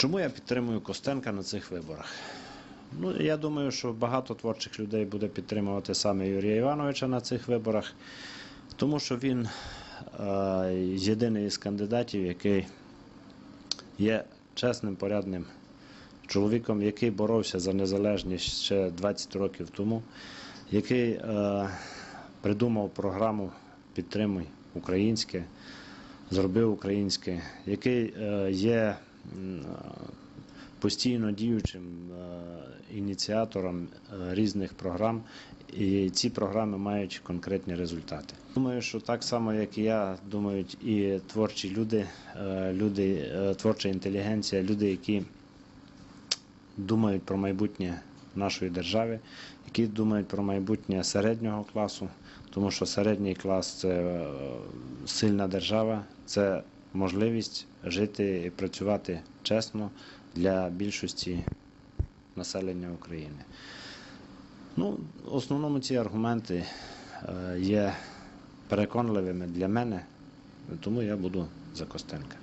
Чому я підтримую Костенка на цих виборах? Ну, я думаю, що багато творчих людей буде підтримувати саме Юрія Івановича на цих виборах, тому що він е, єдиний із кандидатів, який є чесним, порядним чоловіком, який боровся за незалежність ще 20 років тому, який е, придумав програму Підтримуй українське, зробив українське, який е, є постійно діючим е, ініціатором е, різних програм, і ці програми мають конкретні результати. Думаю, що так само, як і я, думають і творчі люди, е, люди, творча інтелігенція, люди, які думають про майбутнє нашої держави, які думають про майбутнє середнього класу, тому що середній клас це сильна держава, це можливість жити і працювати чесно для більшості населення України. Ну, в основному ці аргументи е, є переконливими для мене, тому я буду за Костенка.